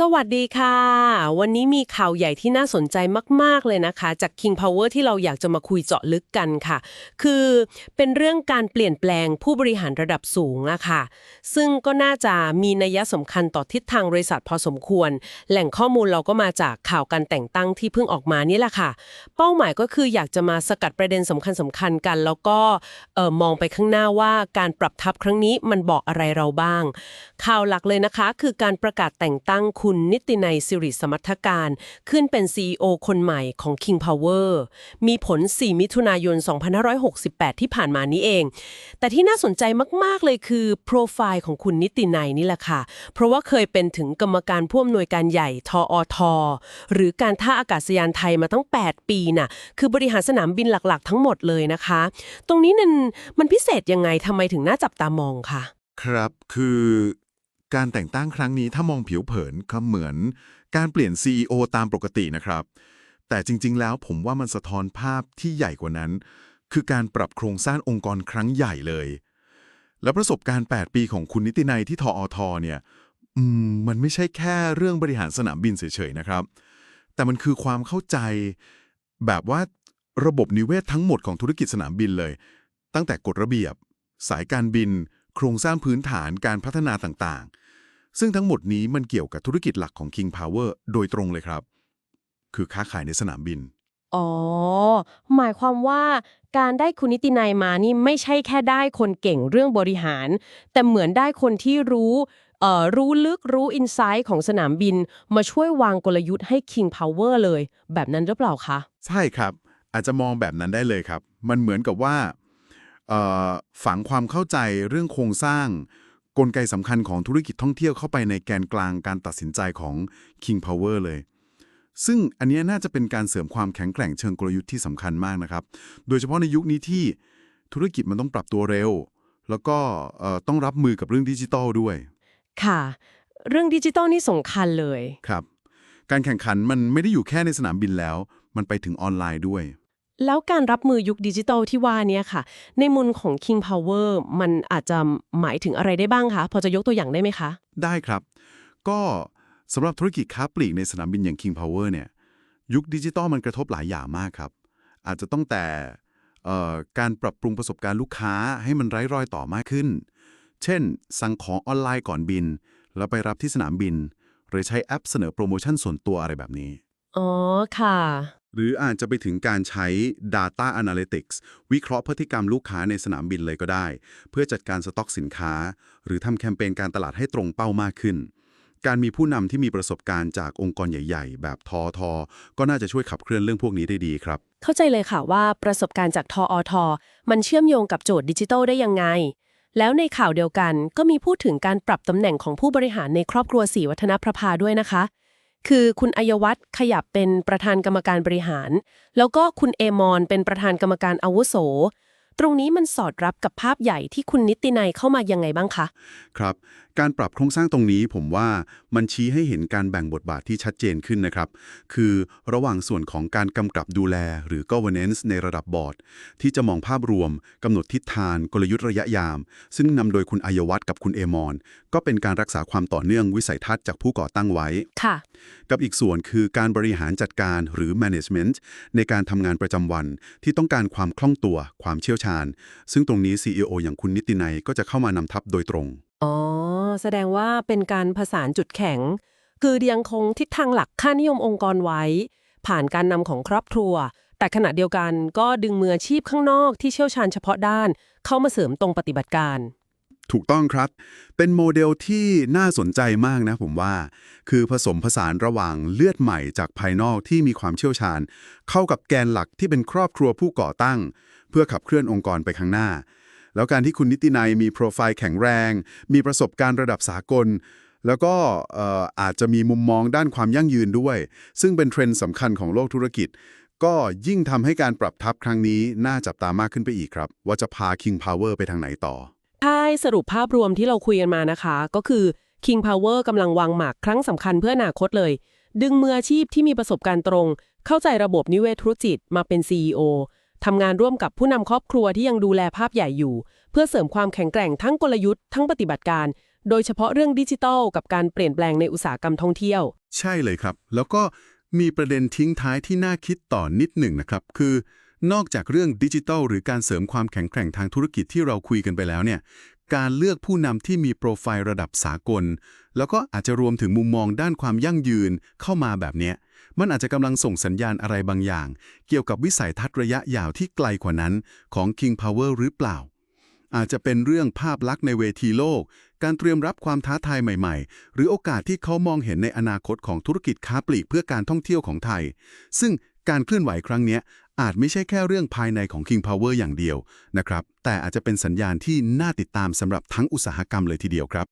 สวัสดีค่ะ วันนี้มีข่าวใหญ่ที่น่าสนใจมาก ๆ เลยนะคะ จาก King Power ที่เราอยากจะมาคุยเจาะลึกกันค่ะ คือเป็นเรื่องการเปลี่ยนแปลงผู้บริหารระดับสูงอะค่ะ ซึ่งก็น่าจะมีนัยสำคัญต่อทิศทางบริษัทพอสมควร แหล่งข้อมูลเราก็มาจากข่าวการแต่งตั้งที่เพิ่งออกมานี่แหละค่ะ เป้าหมายก็คืออยากจะมาสกัดประเด็นสำคัญสำคัญๆกัน แล้วก็เออมองไปข้างหน้าว่าการปรับทับครั้งนี้มันบอกอะไรเราบ้าง ข่าวหลักเลยนะคะ คือการประกาศแต่งตั้งคุุณนิตินัยสิริสมรรถการ ขึ้นเป็น CEO คนใหม่ของ King Power มีผล 4 มิถุนายน 2568 ที่ผ่านมานี้เอง แต่ที่น่าสนใจมาก ๆ เลยคือ โปรไฟล์ของคุณนิตินัยนี่แหละค่ะ เพราะว่าเคยเป็นถึงกรรมการผู้อำนวยการใหญ่ทออทหรือการท่าอากาศยานไทยมาตั้ง 8 ปีน่ะคือบริหารสนามบินหลักๆ ทั้งหมดเลยนะคะ ตรงนี้นันมันพิเศษยังไงทำไมถึงน่าจับตามองคะครับคือ การแต่งตั้งครั้งนี้ถ้ามองผิวเผินก็เหมือน การเปลี่ยน CEO ตามปกตินะครับ แต่จริง ๆ แล้วผมว่ามันสะท้อนภาพที่ใหญ่กว่านั้น คือการปรับโครงสร้างองค์กรครั้งใหญ่เลย แล้วประสบการณ์ 8 ปีของคุณนิตินัยที่ทออทเนี่ยมมันไม่ใช่แค่เรื่องบริหารสนามบินเฉยๆนะครับ แต่มันคือความเข้าใจแบบว่าระบบนิเวศทั้งหมดของธุรกิจสนามบินเลย ตั้งแต่กฎระเบียบ สายการบิน โครงสร้างพื้นฐานการพัฒนาต่างๆ ซึ่งทั้งหมดนี้มันเกี่ยวกับธุรกิจหลักของ King Power โดยตรงเลยครับ คือค้าขายในสนามบิน อ๋อ หมายความว่าการได้คุณนิตินัยมานี่ไม่ใช่แค่ได้คนเก่งเรื่องบริหาร แต่เหมือนได้คนที่รู้เอ่อรู้ลึกรู้อินไซต์ของสนามบิน มาช่วยวางกลยุทธ์ให้ King Power เลย แบบนั้นหรือเปล่าคะ ใช่ครับ อาจจะมองแบบนั้นได้เลยครับ มันเหมือนกับว่าเอ่อ ฝังความเข้าใจเรื่องโครงสร้าง กลไกสำคัญของธุรกิจท่องเที่ยวเข้าไปในแกนกลางการตัดสินใจของ King Power เลย ซึ่งอันเนี้ยน่าจะเป็นการเสริมความแข็งแกร่งเชิงกลยุทธ์ที่สำคัญมากนะครับ โดยเฉพาะในยุคนี้ที่ธุรกิจมันต้องปรับตัวเร็ว แล้วก็เอ่อต้องรับมือกับเรื่องดิจิทัลด้วย ค่ะ เรื่องดิจิตอลนี่สำคัญเลย ครับ การแข่งขันมันไม่ได้อยู่แค่ในสนามบินแล้ว มันไปถึงออนไลน์ด้วย แล้วการรับมือยุคดิจิตอลที่ว่านี้ค่ะ ในมุมของ King Power มันอาจจะหมายถึงอะไรได้บ้างคะ พอจะยกตัวอย่างได้ไหมคะ ได้ครับ ก็สำหรับธุรกิจค้าปลีกในสนามบินอย่าง King Power เนี่ย ยุคดิจิตอลมันกระทบหลายอย่างมากครับ อาจจะต้องแต่การปรับปรุงประสบการณ์ลูกค้าให้มันไร้รอยต่อมากขึ้น เช่น สั่งของออนไลน์ก่อนบิน แล้วไปรับที่สนามบิน หรือใช้แอปเสนอโปรโมชั่นส่วนตัวอะไรแบบนี้ อ๋อ ค่ะ หรืออาจจะไปถึงการใช้ Data Analytics วิเคราะห์พฤติกรรมลูกค้าในสนามบินเลยก็ได้ เพื่อจัดการสต็อกสินค้า หรือทำแคมเปญการตลาดให้ตรงเป้ามากขึ้น การมีผู้นำที่มีประสบการณ์จากองค์กรใหญ่ ๆ แบบทอทอก็น่าจะช่วยขับเคลื่อนเรื่องพวกนี้ได้ดีครับ เข้าใจเลยค่ะว่าประสบการณ์จากทออทมันเชื่อมโยงกับโจทย์ดิจิทัลได้ยังไง แล้วในข่าวเดียวกันก็มีพูดถึงการปรับตำแหน่งของผู้บริหารในครอบครัวศรีวัฒนประภาด้วยนะคะ คือคุณอัยวัฒน์ขยับเป็นประธานกรรมการบริหาร แล้วก็คุณเอมอนเป็นประธานกรรมการอาวุโส ตรงนี้มันสอดรับกับภาพใหญ่ที่คุณนิตินัยเข้ามายังไงบ้างคะ ครับ การปรับโครงสร้างตรงนี้ผมว่ามันชี้ให้เห็นการแบ่งบทบาทที่ชัดเจนขึ้นนะครับ คือระหว่างส่วนของการกำกับดูแล หรือ governance ในระดับบอร์ด ที่จะมองภาพรวมกำหนดทิศทางกลยุทธ์ระยะยาม ซึ่งนำโดยคุณอัยวัฒน์กับคุณเอมอนก็เป็นการรักษาความต่อเนื่องวิสัยทัศน์จากผู้ก่อตั้งไว้ ค่ะกับอีกส่วนคือการบริหารจัดการหรือ management ในการทำงานประจำวันที่ต้องการความคล่องตัว ความเชี่ยวชาญ ซึ่งตรงนี้ CEO อย่างคุณนิตินัยก็จะเข้ามานำทัพโดยตรง อ๋อ แสดงว่าเป็นการผสานจุดแข็ง คือยังคงทิศทางหลักค่านิยมองค์กรไว้ ผ่านการนำของครอบครัว แต่ขณะเดียวกันก็ดึงมืออาชีพข้างนอกที่เชี่ยวชาญเฉพาะด้าน เข้ามาเสริมตรงปฏิบัติการ ถูกต้องครับ เป็นโมเดลที่น่าสนใจมากนะผมว่า คือผสมผสานระหว่างเลือดใหม่จากภายนอกที่มีความเชี่ยวชาญ เข้ากับแกนหลักที่เป็นครอบครัวผู้ก่อตั้ง เพื่อขับเคลื่อนองค์กรไปข้างหน้า แล้วการที่คุณนิตินัยมีโปรไฟล์แข็งแรง มีประสบการณ์ระดับสากล แล้วก็อาจจะมีมุมมองด้านความยั่งยืนด้วย ซึ่งเป็นเทรนด์สำคัญของโลกธุรกิจ ก็ยิ่งทำให้การปรับทับครั้งนี้น่าจับตามากขึ้นไปอีกครับ ว่าจะพา King Power ไปทางไหนต่อ สรุปภาพรวมที่เราคุยกันมานะคะ ก็คือ King Power กำลังวางหมากครั้งสำคัญเพื่ออนาคตเลย ดึงมืออาชีพที่มีประสบการณ์ตรง เข้าใจระบบนิเวศธุรกิจมาเป็น CEO ทำงานร่วมกับผู้นำครอบครัวที่ยังดูแลภาพใหญ่อยู่ เพื่อเสริมความแข็งแกร่งทั้งกลยุทธ์ทั้งปฏิบัติการ โดยเฉพาะเรื่องดิจิทัล กับการเปลี่ยนแปลงในอุตสาหกรรมท่องเที่ยว ใช่เลยครับ แล้วก็มีประเด็นทิ้งท้ายที่น่าคิดต่อนิดหนึ่งนะครับ คือนอกจากเรื่องดิจิทัลหรือการเสริมความแข็งแกร่งทางธุรกิจที่เราคุยกันไปแล้วเนี่ย การเลือกผู้นำที่มีโปรไฟล์ระดับสากล แล้วก็อาจจะรวมถึงมุมมองด้านความยั่งยืนเข้ามาแบบเนี้ย มันอาจจะกำลังส่งสัญญาณอะไรบางอย่าง เกี่ยวกับวิสัยทัศน์ระยะยาวที่ไกลกว่านั้นของ King Power หรือเปล่า อาจจะเป็นเรื่องภาพลักษณ์ในเวทีโลก การเตรียมรับความท้าทายใหม่ๆ หรือโอกาสที่เขามองเห็นในอนาคตของธุรกิจค้าปลีกเพื่อการท่องเที่ยวของไทย ซึ่งการเคลื่อนไหวครั้งนี้ อาจไม่ใช่แค่เรื่องภายในของ King Power อย่างเดียวนะครับ แต่อาจจะเป็นสัญญาณที่น่าติดตามสำหรับทั้งอุตสาหกรรมเลยทีเดียวครับ